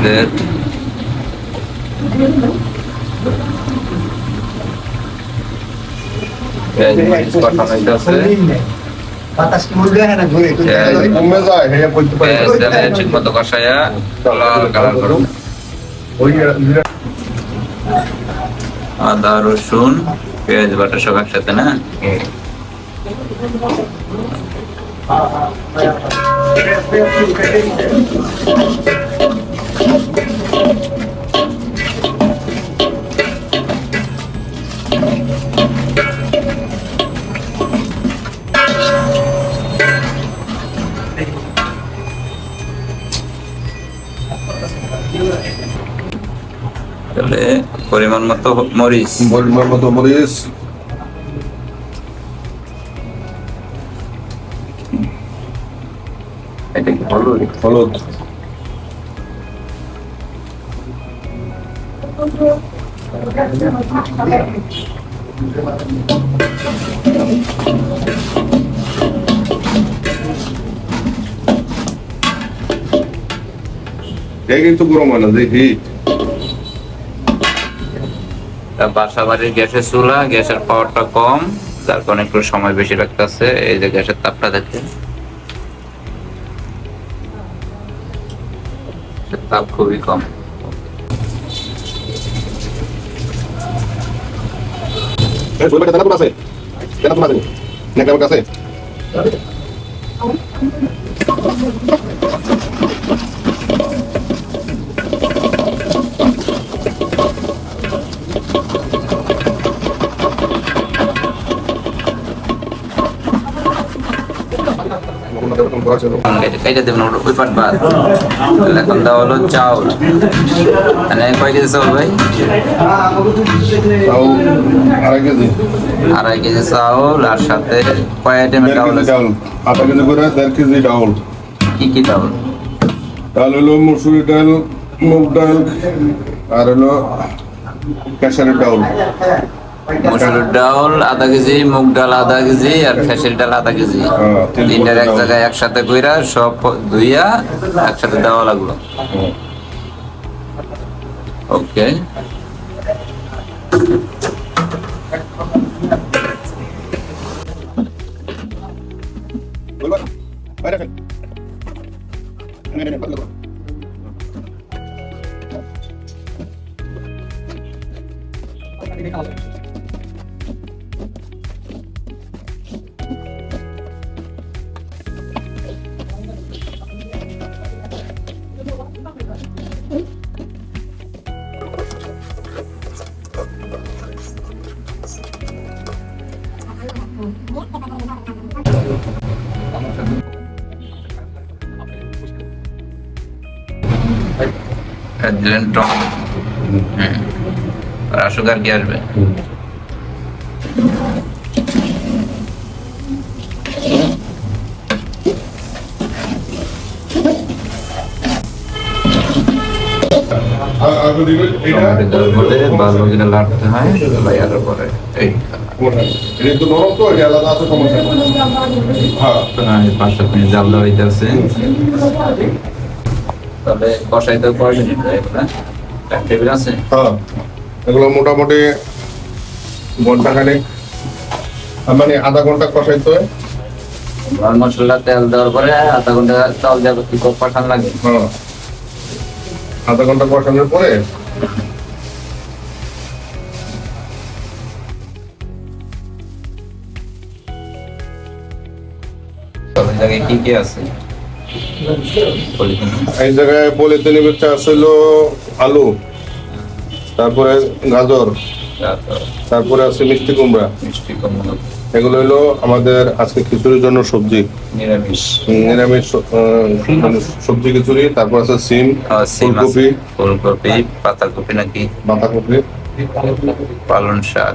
আমাদের ঠিক মতো কষাইয়া লাল কালার করো আদা রসুন পেঁয়াজ বাটা সব একসাথে না? তাহলে পরিমাণ মতো মরিচ। পরিমাণ মতো মরিচ। হলুদ? হলুদ। তা বাসা বাড়ির গ্যাসের চুলা, গ্যাসের পাওয়ারটা কম, যার কারণে একটু সময় বেশি লাগতেছে। এই যে গ্যাসের তাপটা দেখে তাপ খুবই কম। এই বইটা আছে? দানা তো আছে? আমার কাছে দেবেন ওই পাট ভাত। এখন দেওয়া হলো চাউল। মানে কয় কেজি চাউল ভাই? আড়াই কেজি। আড়াই কেজি চাউল আর সাথে কয় আইটেমের আছে? ডাউল আধা কেজি করে দেড় কেজি ডাউল কি কি চাউল? ডাল হলো মসুরি ডাল মুগ ডাল আর হলো কেশারের ডাউল মসুরের ডাল আধা কেজি মুগ ডাল আধা কেজি আর খেসের ডাল আধা কেজি। তিনটার এক জায়গায় একসাথে কইরা সব ধুইয়া একসাথে দেওয়া লাগল। ওকে। বলবা? বাইরে হুম। আর সুগার কি আসবে? টমেটো লাড়তে হয় পরে। এই হ্যাঁ। প্রায় পাঁচ সাত মিনিট জাল দেওয়া হইতেছে তবে কষাইতে কয় মিনিট যায় এগুলা এক টেবিল আছে? হ্যাঁ। এগুলো মোটামুটি ঘণ্টা খানেক মানে আধা ঘণ্টা কষাইতে হয়। মশলা তেল দেওয়ার পরে আধা ঘণ্টা চাল দেওয়ার কি পাঠান লাগে? হ্যাঁ। আধা ঘণ্টা কষানোর পরে কি কি আছে? এই জায়গায় পলিথিনের ভিতরে আসছিল আলু তারপরে গাজর তারপরে আছে মিষ্টি কুমড়া। মিষ্টি কমন এগুলো হলো আমাদের আজকে খিচুড়ির জন্য সবজি। নিরামিষ। নিরামিষ মানে সবজি খিচুড়ি তারপর আছে সিম ফুলকপি। ফুলকপি পাতাকপি নাকি? বাঁধাকপি পালন শাক।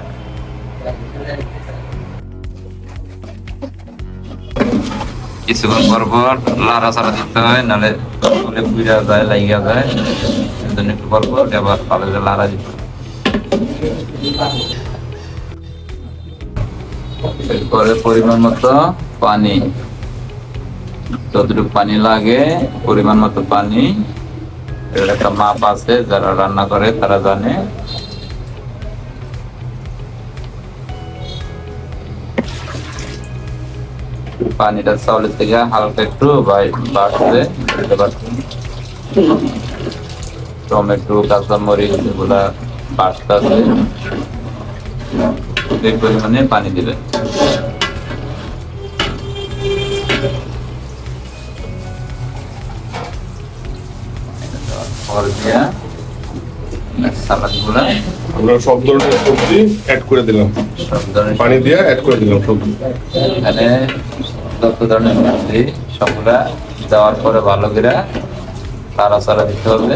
কিছুক্ষণ পর পর লাড়া ছাড়া দিতে হয় নাহলে তুলে বুঝা যায় লাগিয়া যায়। সেজন্য একটু পর পর আবার পালে লাড়া দিতে হয়। এরপরে পরিমাণ মতো পানি। যতটুকু পানি লাগে, পরিমাণ মতো পানি। একটা মাপ আছে, যারা রান্না করে তারা জানে। পানিটা চাউলের থেকে হালকা একটু বাড়ছে টমেটো, কাঁচামরিচ, এগুলা বাড়তে আছে এই পরিমাণে পানি দিবে। পর দিয়া সালাদগুলা আমরা সব ধরনের সবজি অ্যাড করে দিলাম। পানি দিয়ে অ্যাড করে দিলাম সবজি এখানে যত ধরনের সবজি সবগুলা দেওয়ার পরে ভালো করে দিতে হবে।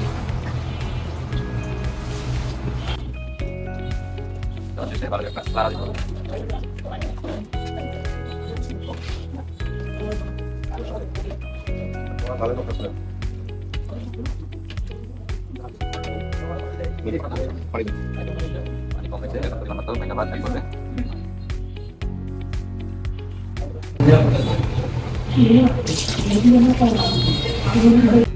পানি কমেছে, এখন পরিমাণ মতো মেঘা বাদ করবে। ওটা দেখে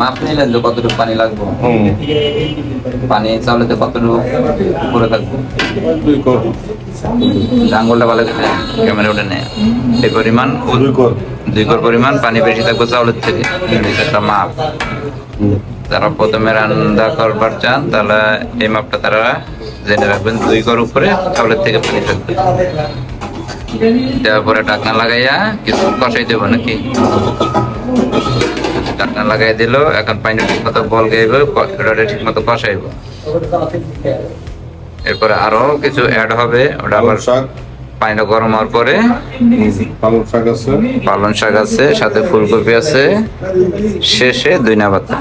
মাপ নিলেন যে কতটুকু পানি লাগবে? পানি চাউলেতে কতটুকু উপরে থাকবে? আঙ্গুলটা ভালো করে ক্যামেরা ওঠে নেয়। সেই পরিমাণ দুই কর পরিমাণ পানি বেশি থাকবে চাউলের থেকে। একটা মাপ। যারা প্রথমে রান্না করবার চান তাহলে এই মাপটা তারা জেনে রাখবেন দুই ঘর উপরে চাউলের থেকে পানি থাকবে। দেওয়ার পরে ঢাকনা লাগাইয়া কিছু কষাই দেবো নাকি? ঢাকনা লাগাই দিল, এখন পানি ঠিক মতো বল গাইব ওটা ঠিক মতো কষাইব এরপরে আরও কিছু অ্যাড হবে, ওটা আবার পানিটা গরম হওয়ার পরে পালং শাক আছে। পালং শাক আছে সাথে ফুলকপি আছে শেষে দুইনা পাতা।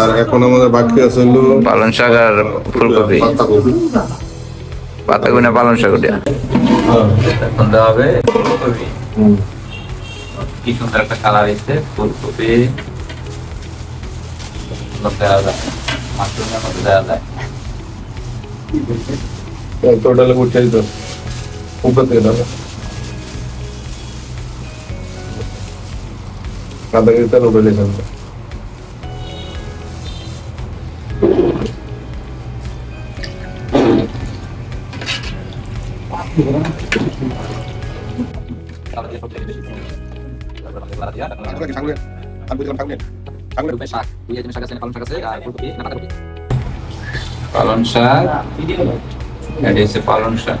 আর এখন আমাদের বাকি আছে হলো পালং শাক আর ফুলকপি। পাতাকপি। পাতাকপি না পালং শাক ওটা। হ্যাঁ এখন দেওয়া হবে ফুলকপি। কি সুন্দর একটা কালার এসছে ফুলকপি। দেওয়া যায় মাশরুমের মধ্যে দেওয়া যায়। টোটাল উঠাই তো। উপর থেকে দাও কাদা গিয়ে উঠে লেখা পালং শাক এটা হচ্ছে পালং শাক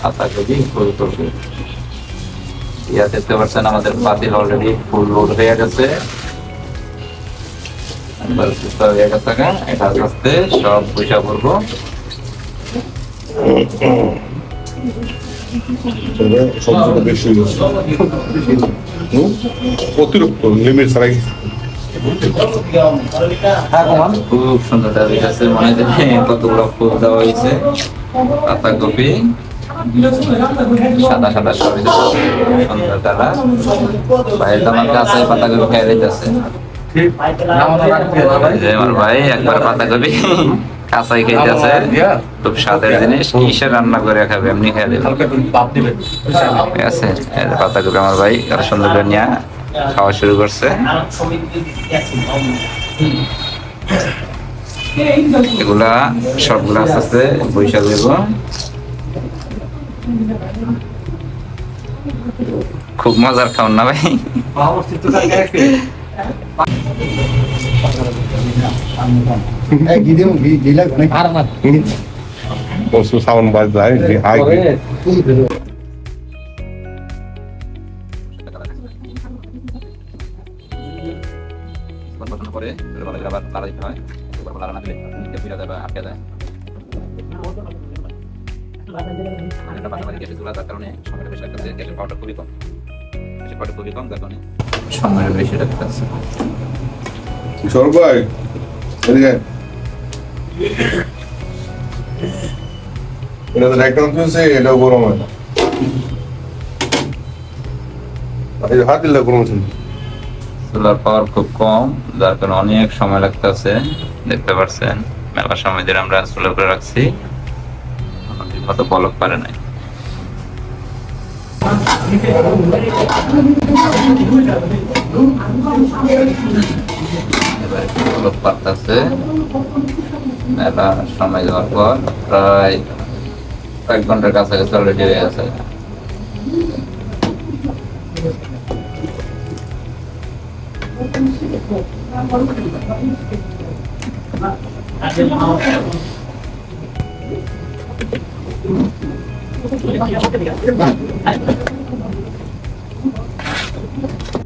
তা খাওন পাতাকপি ফুলকপি ইয়া দেখতে পাচ্ছেন আমাদের পাতিল অলরেডি ফুল লোড হয়ে গেছে। হয়ে গেছে এটা আস্তে সব পয়সা করব? অতিরিক্ত ছাড়াই। খুব সুন্দর মনে কতগুলো ফুল দেওয়া হয়েছে। পাতাকপি সাদা সাদা সবই সুন্দর কালার ভাইয়ের তো আমার কাছে পাতাকপি খাই দিতেছে। আমার ভাই একবার পাতাকপি কাঁচাই খাইতেছে। খুব স্বাদের জিনিস কিসের রান্না করে খাবে এমনি খেয়ে দেবে। ঠিক আছে এই যে আমার ভাই তারা সুন্দর করে নিয়ে খাওয়া শুরু করছে। এগুলা সবগুলা আস্তে আস্তে বৈশাখ দেব। খুব মজার খাওন না ভাই? সাউন্ড বাজ যায় হাই করে তারা হয় তারা না দিলে পিড়া দেবে সোলার পাওয়ার খুব কম, যার কারণে অনেক সময় লাগতেছে, দেখতে পাচ্ছেন মেলা সময় ধরে আমরা সোলার করে রাখছি। মতো বলক পারে নাই। এবার বলক পারতেছে। মেলা সময় যাওয়ার পর প্রায় এক ঘণ্টার কাছাকাছি অলরেডি হয়ে গেছে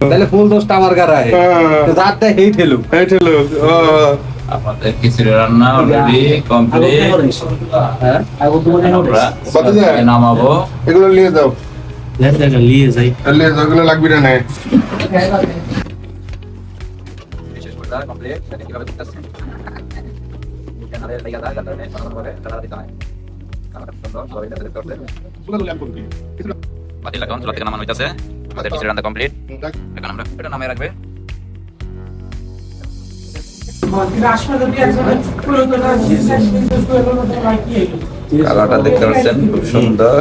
তাহলে ফুল দোষটা আমার গাড়ায় যারটা হেই ফেলু এই ছিল ও। আমাদের খিচুড়ি রান্না অলরেডি কমপ্লিট হ্যাঁ। আমরা নামাবো। এগুলো নিয়ে যাও। লিয়ে যাই। নিয়ে যাও এগুলো লাগবে না কমপ্লিট বাতি লাগানো চুলা থেকে নামানো হইতাছে। আমাদের খিচুড়ি রান্না কমপ্লিট এখন আমরা এটা নামে রাখবে। কালারটা দেখতে পাচ্ছেন খুব সুন্দর।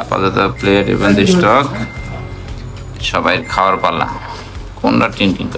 আপাতত প্লেট এবং স্টক সবাই খাওয়ার পালা। কোনটা টিন টিন